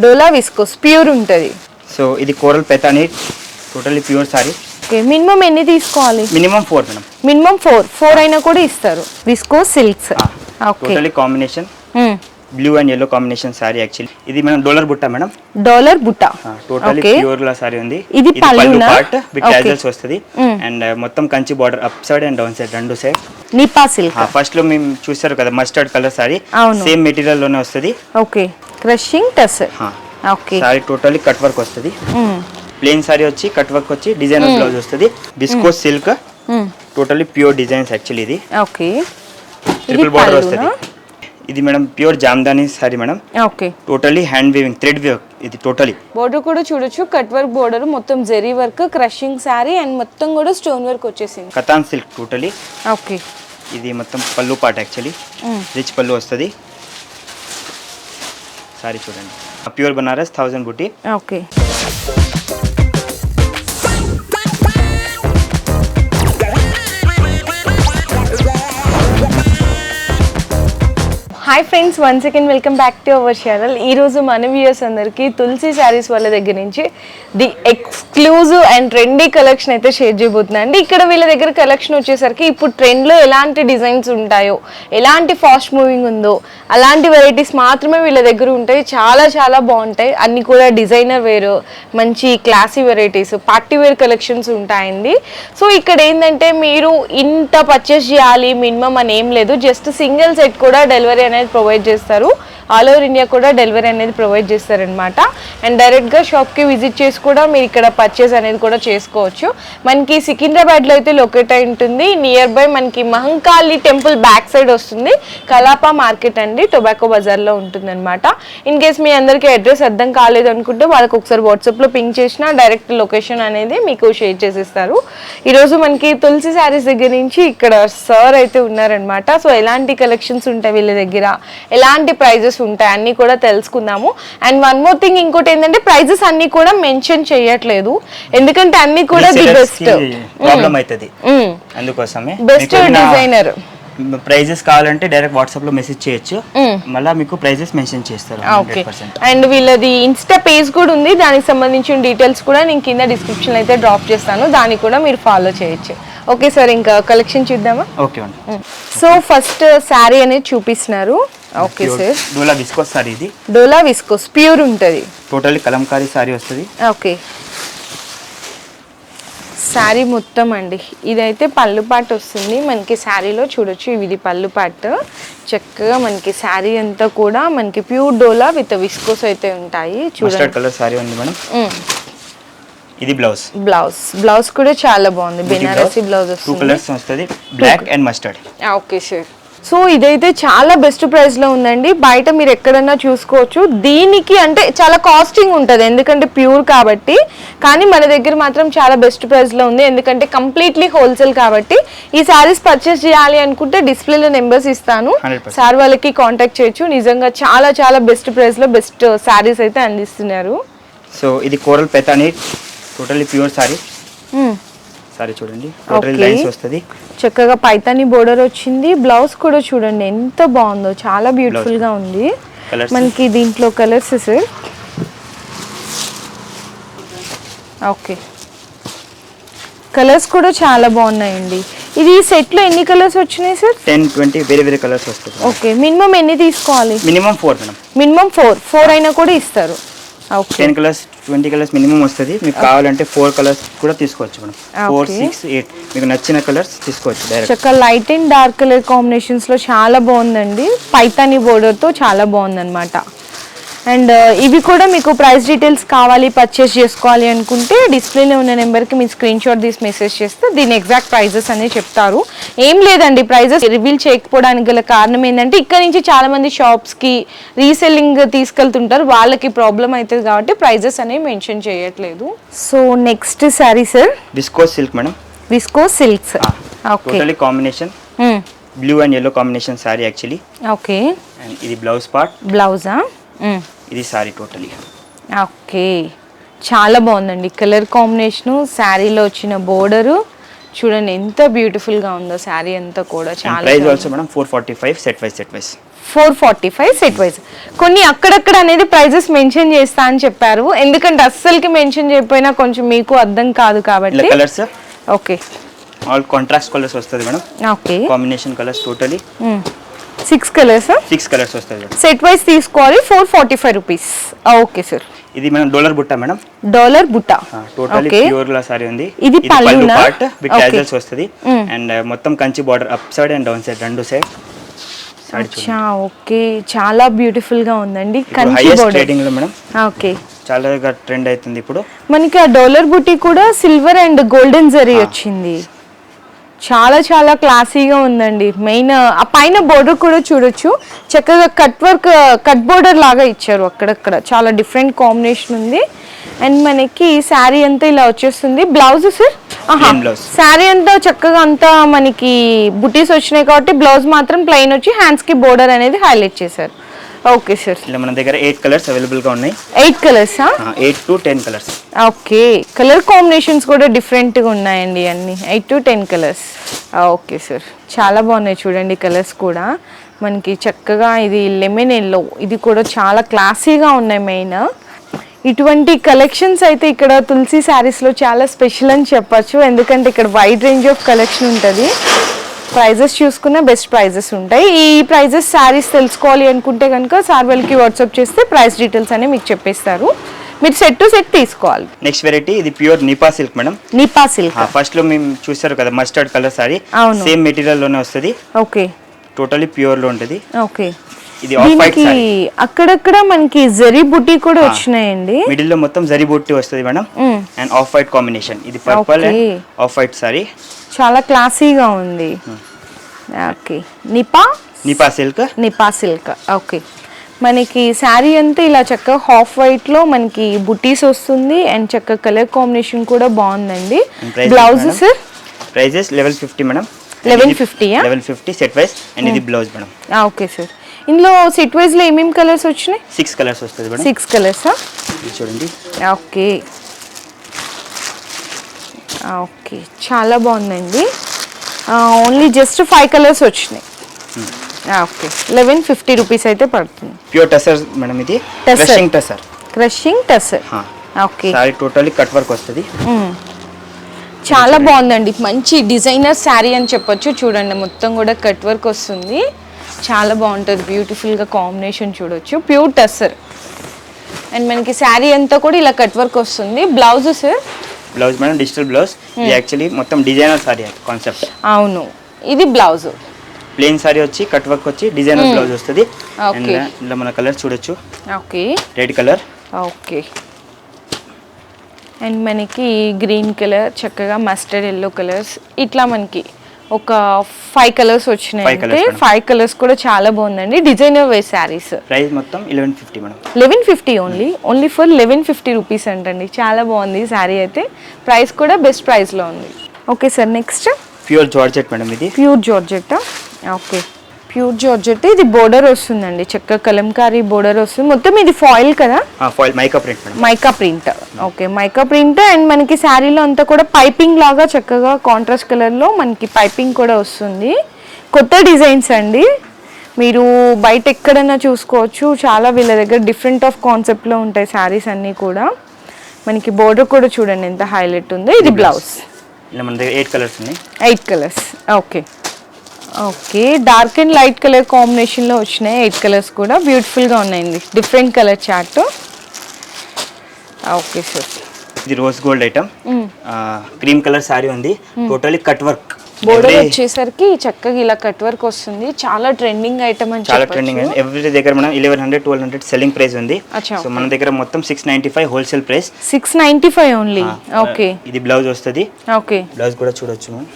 డోలా viscose pure ఉంటుంది. So ఇది coral Paithani totally pure sari. Okay minimum ఎన్ని తీసుకోవాలి? Minimum four madam. Minimum four four అయినా కూడా ఇస్తారు. Viscose silks. Okay. Totally combination. Blue and yellow combination sari actually ఇది madam dollar butta madam. Dollar butta. Totally okay. Pure లా సారీ ఉంది. ఇది పళ్ళునా? Part with. Tassels వస్తుంది. And మొత్తం Kanchi border up side and down side రెండు side నిపా silk. ఫస్ట్లో మేము చూసారు కదా మస్టర్డ్ కలర్ సారీ. సేమ్ మెటీరియల్లోనే వస్తుంది. Okay. Crushing tussar. Okay. Sari totally cut work వస్తుంది. ప్లెయిన్ సారీ వచ్చి కట్ వర్క్ వచ్చి డిజైనర్ బ్లౌజ్ వస్తుంది. Viscose silk. Totally pure designs actually ఇది. ఓకే. ట్రిపుల్ బార్డర్ వస్తుంది. ఇది madam pure Jamdani sari madam. Okay. Totally hand weaving thread work ఇది totally border కూడా చూడొచ్చు. కట్ వర్క్ బోర్డర్ మొత్తం zari work crushing sari and మొత్తం కూడా స్టోన్ వర్క్ వచ్చేసింది. Katan silk totally okay. ఇది మొత్తం పళ్ళు పాట యాక్చువల్లీ రిచ్ పళ్ళు వస్తుంది. సారీ చూడండి pure Banaras thousand buti okay hi friends one second welcome back to our channel ఈ రోజు మన వ్యూయర్స్ అందరికీ తులసి శారీస్ వాళ్ళ దగ్గర నుంచి the exclusive and trendy collection అయితే షేర్ చేయబోతున్నాను అండి ఇక్కడ వీళ్ళ దగ్గర కలెక్షన్ వచ్చేసరికి ఇప్పుడు ట్రెండ్లో ఎలాంటి డిజైన్స్ ఉంటాయో ఎలాంటి ఫాస్ట్ మూవింగ్ ఉందో అలాంటి వెరైటీస్ మాత్రమే వీళ్ళ దగ్గర ఉంటాయి. చాలా చాలా బాగుంటాయి. అన్ని కూడా డిజైనర్ వేర్ మంచి classy varieties party wear collections ఉంటాయండి. సో ఇక్కడ ఏంటంటే మీరు ఇంత పర్చేస్ చేయాలి మినిమం అని ఏం లేదు. జస్ట్ సింగిల్ సెట్ కూడా డెలివరీ అనేది ప్రొవైడ్ చేస్తారు. ఆల్ ఓవర్ ఇండియా కూడా డెలివరీ అనేది ప్రొవైడ్ చేస్తారనమాట అండ్ డైరెక్ట్గా షాప్కి విజిట్ చేసి కూడా మీరు ఇక్కడ పర్చేస్ అనేది కూడా చేసుకోవచ్చు. మనకి సికింద్రాబాద్లో అయితే లొకేట్ అయి ఉంటుంది. నియర్ బై మనకి మహంకాళి టెంపుల్ బ్యాక్ సైడ్ వస్తుంది. కలాపా మార్కెట్ అండి. టొబాకో బజార్లో ఉంటుందన్నమాట. ఇన్ కేస్ మీ అందరికీ అడ్రస్ అర్థం కాలేదు అనుకుంటే వాళ్ళకి ఒకసారి వాట్సాప్లో పింక్ చేసిన డైరెక్ట్ లొకేషన్ అనేది మీకు షేర్ చేసేస్తారు. ఈరోజు మనకి తులసి శారీస్ దగ్గర నుంచి ఇక్కడ సార్ అయితే ఉన్నారనమాట సో ఎలాంటి కలెక్షన్స్ ఉంటాయి వీళ్ళ దగ్గర? ఎలాంటి ప్రైజెస్ ఉంటాయి అన్నీ కూడా తెలుసుకుందాము. అండ్ వన్ మోర్ థింగ్ ఇంకోటి ఏంటంటే ప్రైజెస్ అన్నీ కూడా మెన్షన్ చేయట్లేదు. ఎందుకంటే అన్నీ కూడా ది బెస్ట్ ప్రాబ్లం అవుతుంది అందుకోసమే బెస్ట్ డిజైనర్ ప్రైజెస్ కావాలంటే డైరెక్ట్ వాట్సాప్లో మెసేజ్ చేయొచ్చు. మళ్ళీ మీకు ప్రైజెస్ మెన్షన్ చేస్తారు ఓకే పర్సెంట్ అండ్ వీళ్ళది ఇన్స్టా పేజ్ కూడా ఉంది. దానికి సంబంధించిన డీటెయిల్స్ కూడా నేను కింద డిస్క్రిప్షన్ అయితే డ్రాప్ చేస్తాను. దాన్ని కూడా మీరు ఫాలో చేయొచ్చు. ఓకే సార్ ఇంకా కలెక్షన్ చూద్దామా? ఓకే అండి. సో ఫస్ట్ శారీ అనేది చూపిస్తున్నారు. Okay sir. Dola viscose sari ఇది. డోలా విస్కోస్ ప్యూర్ ఉంటుంది. టోటల్లీ కలంకారీ సారీ వస్తుంది. ఓకే. శారీ మొత్తం అండి. ఇదైతే పళ్ళు పాట వస్తుంది. మనకి శారీలో చూడొచ్చు ఇది పళ్ళు పాట. చక్కగా మనకి శారీ అంతా కూడా మనకి ప్యూర్ డోలా విత్ విస్కోస్ అయితే ఉంటాయి. చూడండి. కలర్ సారీ ఉంది మేడం. ఇది బ్లౌజ్. బ్లౌజ్. బ్లౌజ్ కూడా చాలా బాగుంది. బెనారసి బ్లౌజ్ టూ కలర్స్ వస్తుంది. Black and mustard okay sir so ఇదైతే చాలా బెస్ట్ ప్రైస్లో ఉందండి. బయట మీరు ఎక్కడన్నా చూసుకోవచ్చు. దీనికి అంటే చాలా కాస్టింగ్ ఉంటుంది. ఎందుకంటే ప్యూర్ కాబట్టి. కానీ మన దగ్గర మాత్రం చాలా బెస్ట్ ప్రైస్లో ఉంది. ఎందుకంటే కంప్లీట్లీ హోల్సేల్ కాబట్టి. ఈ సారీస్ పర్చేస్ చేయాలి అనుకుంటే డిస్ప్లేలో నెంబర్స్ ఇస్తాను. 100%. సార్ వాళ్ళకి కాంటాక్ట్ చేయొచ్చు. నిజంగా చాలా చాలా బెస్ట్ ప్రైస్లో బెస్ట్ సారీస్ అయితే అందిస్తున్నారు. సో ఇది coral Paithani totally pure sari. Sari చూడండి. టోటల్. లైన్స్ వస్తుంది. చక్కగా పైతాని బోర్డర్ వచ్చింది. బ్లౌజ్ కూడా చూడండి ఎంత బాగుందో. చాలా బ్యూటిఫుల్గా ఉంది. మనకి దీంట్లో కలర్స్ సార్ ఓకే. కలర్స్ కూడా చాలా బాగున్నాయండి. ఇది సెట్లో ఎన్ని కలర్స్ వచ్చినాయి సార్ టెన్ ట్వంటీ వేరే వేరే కలర్స్ వస్తుంది. ఓకే. మినిమం ఎన్ని తీసుకోవాలి? Minimum four madam minimum four four అయినా కూడా ఇస్తారు. Okay. Ten colours twenty colours minimum వస్తుంది. మీకు కావాలంటే ఫోర్ కలర్స్ కూడా తీసుకోవచ్చు madam four Okay. Six eight. మీకు నచ్చిన కలర్స్ తీసుకోవచ్చు direct light and dark colour కాంబినేషన్స్లో చాలా బాగుందండి. పైతాని బోర్డర్తో చాలా బాగుందన్నమాట. అండ్ ఇవి కూడా మీకు ప్రైస్ డీటెయిల్స్ కావాలి పర్చేస్ చేసుకోవాలి అనుకుంటే డిస్ప్లేలో ఉన్న నెంబర్కి మీరు స్క్రీన్ షాట్ తీసి మెసేజ్ చేస్తే దీని ఎగ్జాక్ట్ ప్రైజెస్ అనేవి చెప్తారు. ఏం లేదండి ప్రైజెస్ రివీల్ చేయకపోవడానికి గల కారణం ఏంటంటే ఇక్కడ నుంచి చాలా మంది షాప్స్కి రీసెల్లింగ్ తీసుకెళ్తుంటారు వాళ్ళకి ప్రాబ్లం అవుతుంది కాబట్టి ప్రైజెస్ అనేవి మెన్షన్ చేయట్లేదు. So next sari sir viscose silk madam viscose silks okay combination blue and yellow combination sari actually okay and ఇది బ్లౌజ్ పార్ట్ బ్లౌజా ఇది సారీ టోటలీ ఓకే చాలా బాగుందండి. కలర్ కాంబినేషను శారీలో వచ్చిన బోర్డరు చూడండి ఎంత బ్యూటిఫుల్గా ఉందో శారీ అంతా కూడా. చాలా price also madam four forty five set wise set wise four forty five set wise కొన్ని అక్కడక్కడ అనేది ప్రైజెస్ మెన్షన్ చేస్తా అని చెప్పారు. ఎందుకంటే అస్సలకి మెన్షన్ చేయకపోయినా కొంచెం మీకు అర్థం కాదు కాబట్టి. Colours okay all contrast colours వస్తుంది madam okay combination colours totally six colours six colours వస్తుంది మేడం సెట్ వైజ్ తీసుకోవాలి four forty five rupees okay sir ఇది madam dollar butta madam dollar butta. Totally pure లా సారీ ఉంది. ఇది పళ్ళునా? Part with. Tassels వస్తుంది. And మొత్తం Kanchi border up side and down side రెండు side అచ్చా okay. చాలా బ్యూటిఫుల్గా ఉందండి. కంచి ట్రేడింగ్లో మేడం ఓకే చాలా ట్రెండ్ అవుతుంది ఇప్పుడు. మనకి ఆ డాలర్ బుట్టి కూడా సిల్వర్ అండ్ గోల్డెన్ జరీ వచ్చింది. చాలా చాలా క్లాసీగా ఉందండి. మెయిన్ ఆ పైన బోర్డర్ కూడా చూడొచ్చు. చక్కగా కట్ వర్క్ కట్ బోర్డర్ లాగా ఇచ్చారు అక్కడక్కడ. చాలా డిఫరెంట్ కాంబినేషన్ ఉంది. అండ్ మనకి శారీ అంతా ఇలా వచ్చేస్తుంది. Blouse sir. శారీ అంతా చక్కగా అంతా మనకి బుటీస్ వచ్చినాయి కాబట్టి బ్లౌజ్ మాత్రం ప్లెయిన్ వచ్చి హ్యాండ్స్కి బోర్డర్ అనేది హైలైట్ చేశారు. ఓకే సార్ ఇలా మన దగ్గర ఎయిట్ కలర్స్ అవైలబుల్గా ఉన్నాయి. Eight కలర్సా eight to ten colours okay colour combinations కూడా డిఫరెంట్గా ఉన్నాయండి అన్ని. Eight to ten colours okay sir చాలా బాగున్నాయి చూడండి కలర్స్ కూడా. మనకి చక్కగా ఇది లెమన్ ఎల్లో ఇది కూడా చాలా క్లాసీగా ఉన్నాయి మెయిన్ ఇటువంటి కలెక్షన్స్ అయితే ఇక్కడ తులసి శారీస్లో చాలా స్పెషల్ అని చెప్పొచ్చు. ఎందుకంటే ఇక్కడ వైడ్ రేంజ్ ఆఫ్ కలెక్షన్ ఉంటుంది. ప్రైజెస్ చూసుకున్న బెస్ట్ ప్రైజెస్ ఉంటాయి. ఈ ప్రైజెస్ శారీస్ తెలుసుకోవాలి అనుకుంటే కనుక సార్ వాళ్ళకి వాట్సాప్ చేస్తే ప్రైస్ డీటెయిల్స్ అనేవి మీకు చెప్పేస్తారు. మీరు సెట్ టు సెట్ తీసుకోవాలి. నెక్స్ట్ వెరైటీ ఇది ప్యూర్ నిపా సిల్క్ మేడం. నిపా సిల్క్. ఫస్ట్లో మేము చూసారు కదా మస్టర్డ్ కలర్ సారీ. సేమ్ మెటీరియల్లోనే వస్తుంది. ఓకే. టోటలీ ప్యూర్లో ఉంటుంది. ఓకే. ఇది దీనికి అక్కడక్కడ మనకి జరీ బుట్టి కూడా వచ్చినాయండి. మిడిల్లో మొత్తం జరీ బొట్టి వస్తుంది madam. And off white combination ఇది purple and. Off white sari చాలా క్లాసీగా ఉంది. ఓకే. నిపా? నిపా సిల్క్? నిపా సిల్క్. ఓకే. మనకి శారీ అంతా ఇలా చక్కగా హాఫ్ వైట్లో మనకి బుటీస్ వస్తుంది అండ్ చక్కగా కలర్ కాంబినేషన్ కూడా బాగుందండి. Blouse sir? Prices eleven fifty madam. 1150 ఆ? Eleven fifty set wise and ఇది బ్లౌజ్ మేడం. Okay sir. ఇందులో సెట్ వైజ్లో ఏమేమి కలర్స్ వచ్చినాయి? సిక్స్ కలర్స్ వస్తుంది మేడం. సిక్స్ కలర్సా చూడండి. ఓకే. ఓకే. చాలా బాగుందండి. ఓన్లీ జస్ట్ ఫైవ్ కలర్స్ వచ్చినాయి. ఓకే. లెవెన్ ఫిఫ్టీ రూపీస్ అయితే పడుతుంది. ప్యూర్ టసర్ మేడం ఇది. Crushing tussar crushing tussar okay. Sari totally cut work వస్తుంది. చాలా బాగుందండి. మంచి డిజైనర్ శారీ అని చెప్పొచ్చు. చూడండి మొత్తం కూడా కట్ వర్క్ వస్తుంది. చాలా బాగుంటుంది. బ్యూటిఫుల్గా కాంబినేషన్ చూడొచ్చు. ప్యూర్ టస్సర్ అండ్ మనకి శారీ అంతా కూడా ఇలా కట్ వర్క్ వస్తుంది. Blouse sir blouse madam digital blouse. ఇది యాక్చువల్లీ మొత్తం డిజైనర్ సారీ కాన్సెప్ట్ అవును. ఇది బ్లౌజ్. ప్లెయిన్ సారీ వచ్చి కట్ వర్క్ వచ్చి డిజైనర్ బ్లౌజ్ వస్తుంది. Okay. ఇలా మన కలర్ చూడొచ్చు. Okay red colour okay and మనకి గ్రీన్ కలర్ చక్కగా మస్టర్డ్ ఎల్లో కలర్స్ ఇట్లా మనకి ఒక ఫైవ్ కలర్స్ వచ్చినాయి అంటే. ఫైవ్ కలర్స్ కూడా చాలా బాగుందండి. డిజైనర్ వే శారీస్ ప్రైస్ మొత్తం eleven fifty madam. Eleven fifty only only for eleven fifty rupees అంటండి. చాలా బాగుంది శారీ అయితే. ప్రైస్ కూడా బెస్ట్ ప్రైస్లో ఉంది. Okay sir next pure georgette madam ఇది. Pure georgette okay pure georgette ఇది బోర్డర్ వస్తుందండి. చక్క కలంకారీ బోర్డర్ వస్తుంది. మొత్తం ఇది ఫాయిల్ కదా? Foil mica print mica print okay mica print and మనకి శారీలో అంతా కూడా పైపింగ్ లాగా చక్కగా కాంట్రాస్ట్ కలర్లో మనకి పైపింగ్ కూడా వస్తుంది. కొత్త డిజైన్స్ అండి. మీరు బయట ఎక్కడైనా చూసుకోవచ్చు. చాలా వీళ్ళ దగ్గర డిఫరెంట్ ఆఫ్ కాన్సెప్ట్లో ఉంటాయి శారీస్ అన్నీ కూడా. మనకి బోర్డర్ కూడా చూడండి ఎంత హైలైట్ ఉందో. ఇది బ్లౌజ్ ఎయిట్ కలర్స్ ఉన్నాయి. Eight colours okay okay dark and light colour కాంబినేషన్లో వచ్చినాయి. ఎయిట్ కలర్స్ కూడా బ్యూటిఫుల్గా ఉన్నాయండి. Different colour chart okay sir ఇది rose gold item cream colour sari ఉంది. టోటలీ కట్ వర్క్ బోర్డర్ వచ్చేసరికి చక్కగా ఇలా కట్ వర్క్ వస్తుంది. చాలా ట్రెండింగ్ ఐటమ్ అని చాలా ట్రెండింగ్ అండి ఎవ్రీ దగ్గర మనం eleven hundred twelve hundred selling price ఉంది. సో మన దగ్గర మొత్తం six ninety five wholesale price six ninety five only okay ఇది బ్లౌజ్ వస్తుంది. ఓకే బ్లౌజ్ కూడా చూడొచ్చు మనం.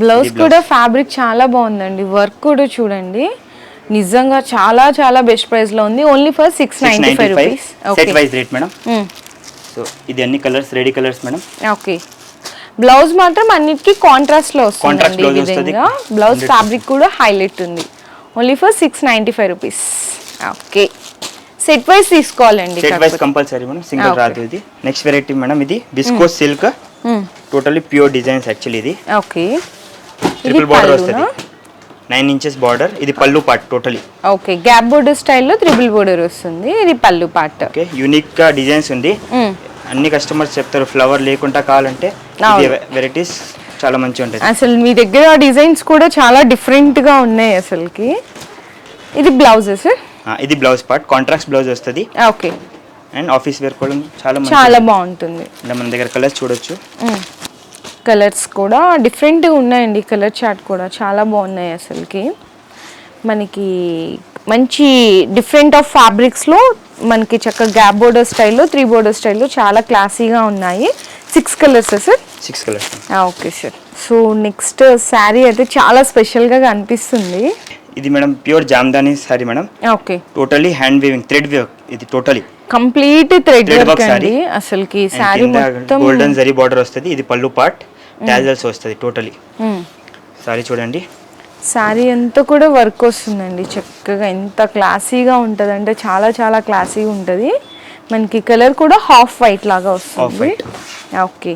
బ్లౌజ్ కూడా ఫ్యాబ్రిక్ చాలా బాగుందండి. వర్క్ కూడా చూడండి. నిజంగా చాలా చాలా బెస్ట్ ప్రైస్లో ఉంది only for six six ninety ninety five rupees set wise rate madam so ఇది అన్ని colours ready colours madam okay blouse మాత్రం అన్నిటికీ కాంట్రాస్ట్లో ఈ వస్తది. విధంగా. బ్లౌజ్ ఫ్యాబ్రిక్ కూడా హైలైట్ ఉంది. Only for six ninety five rupees okay set wise తీసుకోవాలండి set wise compulsory madam single. రాదు ఇది. నెక్స్ట్ వెరైటీ మేడం ఇది viscose silk totally pure designs actually ఇది. ఓకే ట్రిపుల్ బార్డర్ వస్తుంది. నైన్ ఇంచెస్ బార్డర్ ఇది pallu part totally okay gap border స్టైల్లో triple border వస్తుంది. ఇది పళ్ళు పార్ట్ ఓకే యూనిక్గా డిజైన్స్ ఉంది. అన్ని కస్టమర్స్ చెప్తారు ఫ్లవర్ లేకుండా కావాలంటే వెరైటీస్ చాలా మంచిగా ఉంటుంది అసలు మీ దగ్గర డిజైన్స్ కూడా చాలా డిఫరెంట్గా ఉన్నాయి అసలుకి. ఇది బ్లౌజెస్ ఆ, ఇది బ్లౌజ్ పార్ట్ కాంట్రాక్ట్ బ్లౌజ్ వస్తుంది. ఓకే అండ్ ఆఫీస్ వేర్ కూడా చాలా మంచి చాలా బాగుంటుంది. మన దగ్గర కలర్స్ చూడొచ్చు. కలర్స్ కూడా డిఫరెంట్గా ఉన్నాయండి కలర్ చార్ట్ కూడా. చాలా బాగున్నాయి అసలుకి. మనకి మంచి డిఫరెంట్ ఆఫ్ ఫ్యాబ్రిక్స్లో మనకి చక్కగా గ్యాప్ బోర్డర్ స్టైల్లో త్రీ బోర్డర్ స్టైల్లో చాలా క్లాసీగా ఉన్నాయి. Six colours sir? Six colours. Okay sir. So next sari అయితే చాలా స్పెషల్గా కనిపిస్తుంది. ఇది madam pure Jamdani sari madam. Okay. Totally hand weaving thread work. ఇది టోటలీ. కంప్లీట్ థ్రెడ్ వర్క్ అండి. అసలుకి శారీ మొత్తం గోల్డెన్ జరీ బార్డర్ వస్తుంది. ఇది పళ్ళు పార్ట్. టాజల్స్ వస్తుంది టోటలీ సారీ చూడండి. శారీ అంతా కూడా వర్క్ వస్తుందండి. చక్కగా ఎంత క్లాసీగా ఉంటుంది అంటే చాలా చాలా క్లాసీగా ఉంటుంది. మనకి కలర్ కూడా హాఫ్ వైట్ లాగా వస్తుంది. ఓకే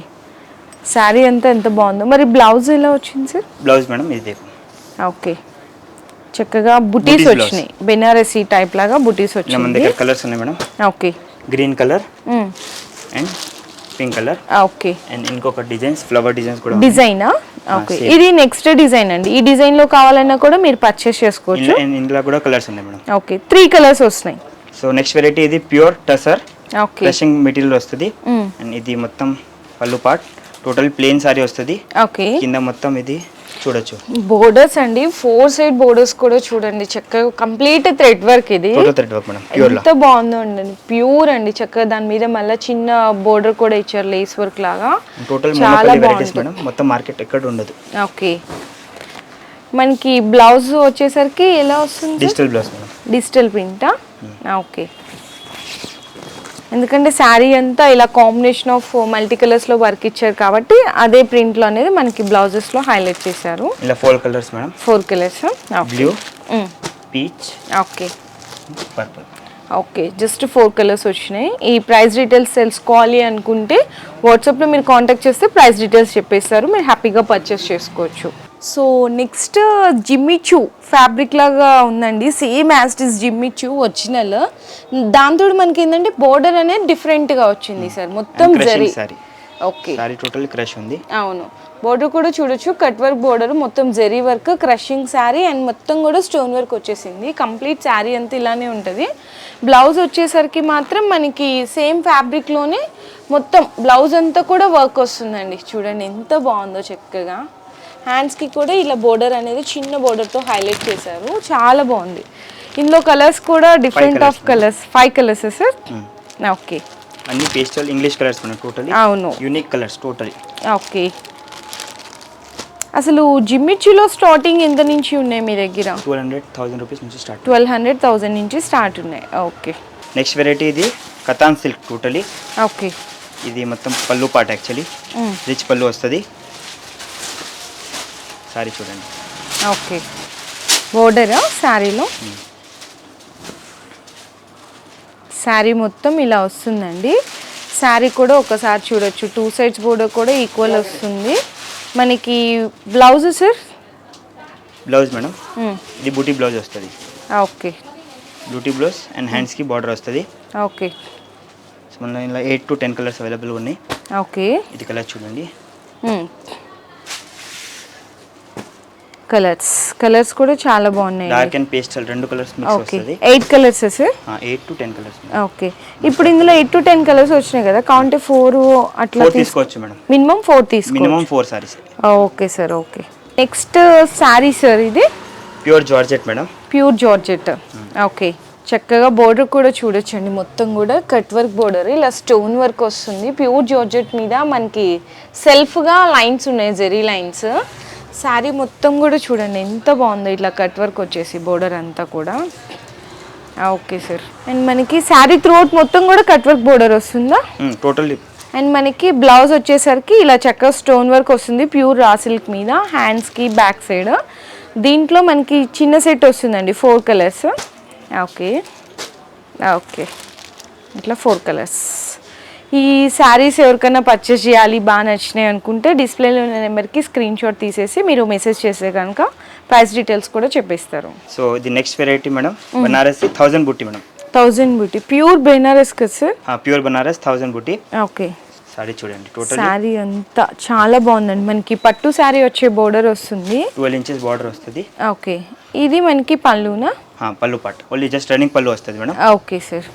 శారీ అంతా ఎంత బాగుందో. మరి బ్లౌజ్ ఎలా వచ్చింది సార్ బ్లౌజ్ మేడం ఇది. ఓకే చక్కగా బుటీస్. వచ్చినాయి. బెనారసీ టైప్ లాగా బుటీస్ మన దగ్గర కలర్స్ ఉన్నాయి madam. Okay green colour and pink colour okay and ఇంకొక డిజైన్స్ ఫ్లవర్ డిజైన్స్ కూడా. డిజైనా ఓకే same. ఇది నెక్స్ట్ డిజైన్ అండి. ఈ డిజైన్లో కావాలన్నా కూడా మీరు పర్చేస్ చేసుకోవచ్చు. ఇందులో కూడా కలర్స్ ఉన్నాయి మేడం. ఓకే త్రీ కలర్స్ వస్తున్నాయి. సో నెక్స్ట్ వెరైటీ ఇది pure tussar okay crushing material వస్తుంది. అండ్ ఇది మొత్తం pallu part total plain sari వస్తుంది. ఓకే కింద మొత్తం ఇది చూడొచ్చు. బోర్డర్స్ అండి ఫోర్ సైడ్ బోర్డర్స్ కూడా చూడండి చక్కగా కంప్లీట్ థ్రెడ్ వర్క్ ఇది. థ్రెడ్ వర్క్ మేడం ఎంత బాగుందో అండి ప్యూర్ అండి చక్కగా దాని మీద మళ్ళీ చిన్న బోర్డర్ కూడా ఇచ్చారు లేస్ వర్క్ లాగా. టోటల్ చాలా మేడం మొత్తం మార్కెట్ ఎక్కడ ఉండదు. ఓకే మనకి బ్లౌజ్ వచ్చేసరికి ఎలా వస్తుంది? డిజిటల్ బ్లౌజ్ డిజిటల్ ప్రింటా ఓకే ఎందుకంటే శారీ అంతా ఇలా కాంబినేషన్ ఆఫ్ మల్టీ కలర్స్లో వర్క్ ఇచ్చారు కాబట్టి అదే ప్రింట్లో అనేది మనకి బ్లౌజెస్లో హైలైట్ చేశారు. ఇలా four colours madam four colours blue peach okay purple okay just four colours వచ్చినాయి. ఈ ప్రైస్ డీటెయిల్స్ తెలుసుకోవాలి అనుకుంటే వాట్సాప్లో మీరు కాంటాక్ట్ చేస్తే ప్రైస్ డీటెయిల్స్ చెప్పేస్తారు. మీరు హ్యాపీగా పర్చేస్ చేసుకోవచ్చు. సో నెక్స్ట్ జిమ్మిచూ ఫ్యాబ్రిక్ లాగా ఉందండి. Same as is Jimmy Choo original. దాంతో మనకి ఏంటంటే బోర్డర్ అనేది డిఫరెంట్గా వచ్చింది సార్. మొత్తం zari. Sari okay. Sari total crush ఉంది. అవును. బోర్డర్ కూడా చూడొచ్చు. కట్ వర్క్ బోర్డర్ మొత్తం zari work crushing sari and మొత్తం కూడా స్టోన్ వర్క్ వచ్చేసింది. కంప్లీట్ శారీ అంతా ఇలానే ఉంటుంది. బ్లౌజ్ వచ్చేసరికి మాత్రం మనకి సేమ్ ఫ్యాబ్రిక్లోనే మొత్తం బ్లౌజ్ అంతా కూడా వర్క్ వస్తుందండి. చూడండి ఎంత బాగుందో చక్కగా. హ్యాండ్స్కి కూడా ఇలా బోర్డర్ అనేది చిన్న బోర్డర్తో హైలైట్ చేశారు. చాలా బాగుంది. ఇందులో కలర్స్ కూడా different of colours five colours sir okay అన్ని పేస్టల్ ఇంగ్లీష్ కలర్స్ టోటలీ అవును. యూనిక్ కలర్స్ టోటలీ ఓకే అసలు జిమ్మిచ్చులో స్టార్టింగ్ ఎంత నుంచి ఉన్నాయి మీ దగ్గర? టూ హండ్రెడ్ థౌసండ్ రూపీస్ నుంచి స్టార్ట్ ట్వెల్వ్ హండ్రెడ్ థౌజండ్ నుంచి స్టార్ట్ ఉన్నాయి. ఓకే నెక్స్ట్ వెరైటీ ఇది కతాన్ సిల్క్ టోటలీ ఓకే ఇది మొత్తం పళ్ళు పాట యాక్చువల్లీ రిచ్ పళ్ళు వస్తుంది. సారీ చూడండి. ఓకే. బోర్డరా? శారీలో? శారీ మొత్తం ఇలా వస్తుందండి. శారీ కూడా ఒకసారి చూడొచ్చు. టూ సైడ్స్ బోర్డర్ కూడా ఈక్వల్ వస్తుంది. మనకి బ్లౌజ్ సార్? Blouse madam. ఇది బూటీ బ్లౌజ్ వస్తుంది. ఓకే. బ్యూటీ బ్లౌజ్ అండ్ హ్యాండ్స్కి బార్డర్ వస్తుంది. ఓకే. సో మన ఇలా eight to ten colours available ఉన్నాయి. ఓకే. ఇది కలర్ చూడండి. కలర్స్. కలర్స్ కూడా చాలా బాగున్నాయి. డార్క్ అండ్ పేస్టల్ రెండు కలర్స్ మిక్స్ వస్తుంది. Eight colours sir eight to ten colours okay ఇప్పుడు ఇందులో ఎయిట్ టు టెన్ కలర్స్ వచ్చినాయి కదా కావంటే ఫోర్ అట్లా తీసుకోవచ్చు మేడం. మినిమం ఫోర్ తీసుకో minimum four saris okay sir okay next sari sir ఇది? Pure georgette madam. Pure georgette okay చక్కగా border కూడా చూడొచ్చండి. మొత్తం కూడా కట్ వర్క్ బోర్డర్ ఇలా స్టోన్ వర్క్ వస్తుంది. ప్యూర్ జార్జెట్ మీద మనకి సెల్ఫ్గా లైన్స్ ఉన్నాయి జెరీ లైన్స్ శారీ మొత్తం కూడా చూడండి ఎంత బాగుందో ఇట్లా కట్ వర్క్ వచ్చేసి బోర్డర్ అంతా కూడా. ఓకే సార్ అండ్ మనకి శారీ త్రోట్ మొత్తం కూడా కట్ వర్క్ బోర్డర్ వస్తుందా? టోటల్ అండ్ మనకి బ్లౌజ్ వచ్చేసరికి ఇలా చక్కగా స్టోన్ వర్క్ వస్తుంది ప్యూర్ రా సిల్క్ మీద హ్యాండ్స్కి బ్యాక్ సైడ్ దీంట్లో మనకి చిన్న సెట్ వస్తుందండి ఫోర్ కలర్స్ ఓకే ఓకే ఇట్లా ఫోర్ కలర్స్ ఈ శారీస్ ఎవరికైనా పర్చేస్ చేయాలి బాగా నచ్చినాయి అనుకుంటే డిస్ప్లేలో ఉన్న నెంబర్కి స్క్రీన్ షాట్ తీసేసి మీరు మెసేజ్ చేస్తే కనుక ప్రైస్ డీటెయిల్స్ కూడా చెప్పిస్తారు. సో ఇది next variety madam Banarasi thousand బుట్టి మేడం థౌజండ్ బుటీ ప్యూర్ బెనారస్ కదా సార్ ప్యూర్ బనారస్ థౌజండ్ బుట్టి ఓకే సారీ చూడండి. టోటల్ శారీ అంతా చాలా బాగుందండి. మనకి పట్టు శారీ వచ్చే బోర్డర్ వస్తుంది. ట్వెల్వ్ ఇంచెస్ బార్డర్ వస్తుంది. ఓకే ఇది మనకి పళ్ళునా? పళ్ళు పాట్ ఓన్లీ జస్ట్ రన్నింగ్ పళ్ళు వస్తుంది మేడం ఓకే సార్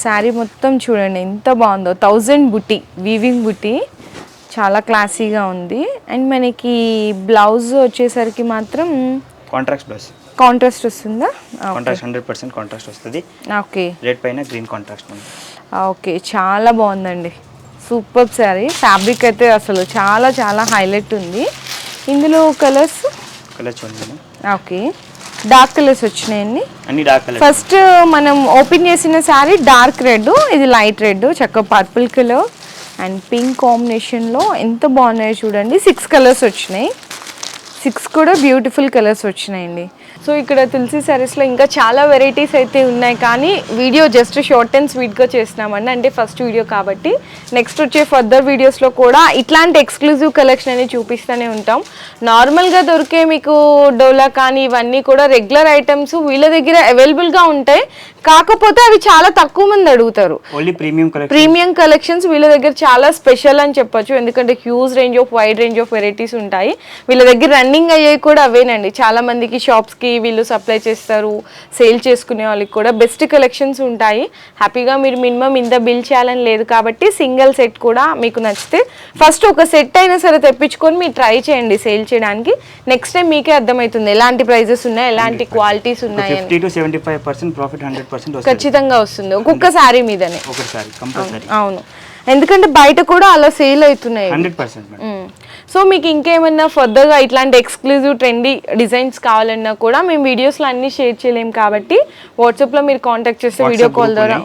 శారీ మొత్తం చూడండి ఎంత బాగుందో. థౌజండ్ బుట్టి వీవింగ్ బుట్టి చాలా క్లాసీగా ఉంది. అండ్ మనకి బ్లౌజ్ వచ్చేసరికి మాత్రం కాంట్రాక్ట్ బ్లౌజ్. కాంట్రాస్ట్ వస్తుందా? కాంట్రాక్ట్ హండ్రెడ్ పర్సెంట్ కాంట్రాక్ట్ వస్తుంది. ఓకే. రెడ్ పైన గ్రీన్ కాంట్రాక్ట్ మేడం ఓకే చాలా బాగుందండి. సూపర్ శారీ. ఫ్యాబ్రిక్ అయితే అసలు చాలా చాలా హైలైట్ ఉంది. ఇందులో కలర్స్? కలర్ చూడండి. ఓకే. డార్క్ కలర్స్ వచ్చినాయండి. అన్ని డార్క్ కలర్ ఫస్ట్ మనం ఓపెన్ చేసిన శారీ డార్క్ రెడ్ ఇది లైట్ రెడ్ చక్కగా పర్పుల్ కలర్ అండ్ పింక్ కాంబినేషన్లో ఎంత బాగున్నాయో చూడండి. సిక్స్ కలర్స్ వచ్చినాయి. సిక్స్ కూడా బ్యూటిఫుల్ కలర్స్ వచ్చినాయండి. సో ఇక్కడ తులసి సారీస్లో ఇంకా చాలా వెరైటీస్ అయితే ఉన్నాయి. కానీ వీడియో జస్ట్ షార్ట్ అండ్ స్వీట్గా చేస్తున్నామండి అంటే ఫస్ట్ వీడియో కాబట్టి. నెక్స్ట్ వచ్చే ఫర్దర్ వీడియోస్లో కూడా ఇట్లాంటి ఎక్స్క్లూజివ్ కలెక్షన్ అనేది చూపిస్తూనే ఉంటాం. నార్మల్గా దొరికే మీకు డోలా కానీ ఇవన్నీ కూడా రెగ్యులర్ ఐటమ్స్ వీళ్ళ దగ్గర అవైలబుల్గా ఉంటాయి. కాకపోతే అవి చాలా తక్కువ మంది అడుగుతారు. ప్రీమియం కలెక్షన్ ప్రీమియం కలెక్షన్స్ వీళ్ళ దగ్గర చాలా స్పెషల్ అని చెప్పొచ్చు. ఎందుకంటే huge range of wide range of varieties ఉంటాయి. వీళ్ళ దగ్గర రన్నింగ్ అయ్యేవి కూడా అవేనండి. చాలా మందికి షాప్స్కి వీళ్ళు సప్లై చేస్తారు సేల్ చేసుకునే వాళ్ళకి కూడా బెస్ట్ కలెక్షన్స్ ఉంటాయి. హ్యాపీగా మీరు మినిమం ఇంత బిల్ చేయాలని లేదు కాబట్టి సింగిల్ సెట్ కూడా మీకు నచ్చితే ఫస్ట్ ఒక సెట్ అయినా సరే తెప్పించుకొని మీరు ట్రై చేయండి సేల్ చేయడానికి. నెక్స్ట్ టైం మీకే అర్థమవుతుంది ఎలాంటి ప్రైజెస్ ఉన్నాయి ఎలాంటి క్వాలిటీస్ ఉన్నాయి ఖచ్చితంగా వస్తుంది. ఒక్కొక్క శారీ మీదనే. అవును. ఎందుకంటే బయట కూడా అలా సేల్ అవుతున్నాయి. సో మీకు ఇంకేమన్నా ఫర్దర్గా ఇట్లాంటి ఎక్స్క్లూజివ్ ట్రెండీ డిజైన్స్ కావాలన్నా కూడా మేము వీడియోస్లో అన్ని షేర్ చేయలేం కాబట్టి వాట్సాప్లో మీరు కాంటాక్ట్ చేస్తే వీడియో కాల్ ద్వారా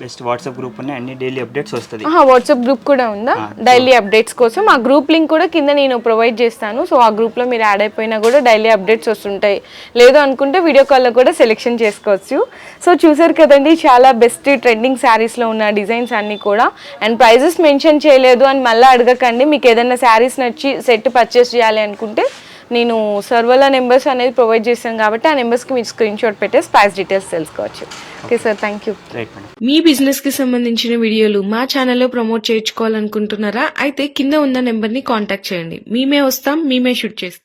బెస్ట్ వాట్సాప్ గ్రూప్ ఉన్నాయి. అన్ని డైలీ అప్డేట్స్ వస్తుంది. వాట్సాప్ గ్రూప్ కూడా ఉందా? డైలీ అప్డేట్స్ కోసం. ఆ గ్రూప్ లింక్ కూడా కింద నేను ప్రొవైడ్ చేస్తాను. సో ఆ గ్రూప్లో మీరు యాడ్ అయిపోయినా కూడా డైలీ అప్డేట్స్ వస్తుంటాయి. లేదు అనుకుంటే వీడియో కాల్లో కూడా సెలెక్షన్ చేసుకోవచ్చు. సో చూసారు కదండి చాలా బెస్ట్ ట్రెండింగ్ శారీస్లో ఉన్న డిజైన్స్ అన్నీ కూడా. అండ్ ప్రైజెస్ మెన్షన్ చేయలేదు అని మళ్ళీ అడగకండి. మీకు ఏదైనా శారీస్ నచ్చి సెట్ పర్చేస్ చేయాలి అనుకుంటే నేను సర్వర్ల నెంబర్స్ అనేది ప్రొవైడ్ చేశాను కాబట్టి ఆ నెంబర్స్కి మీరు స్క్రీన్ షాట్ పెట్టేసి ప్రైస్ డీటెయిల్స్ తెలుసుకోవచ్చు. ఓకే సార్ థ్యాంక్ యూ మీ బిజినెస్కి సంబంధించిన వీడియోలు మా ఛానల్లో ప్రమోట్ చేయించుకోవాలనుకుంటున్నారా? అయితే కింద ఉన్న నెంబర్ని కాంటాక్ట్ చేయండి. మేమే వస్తాం మేమే షూట్ చేస్తాం.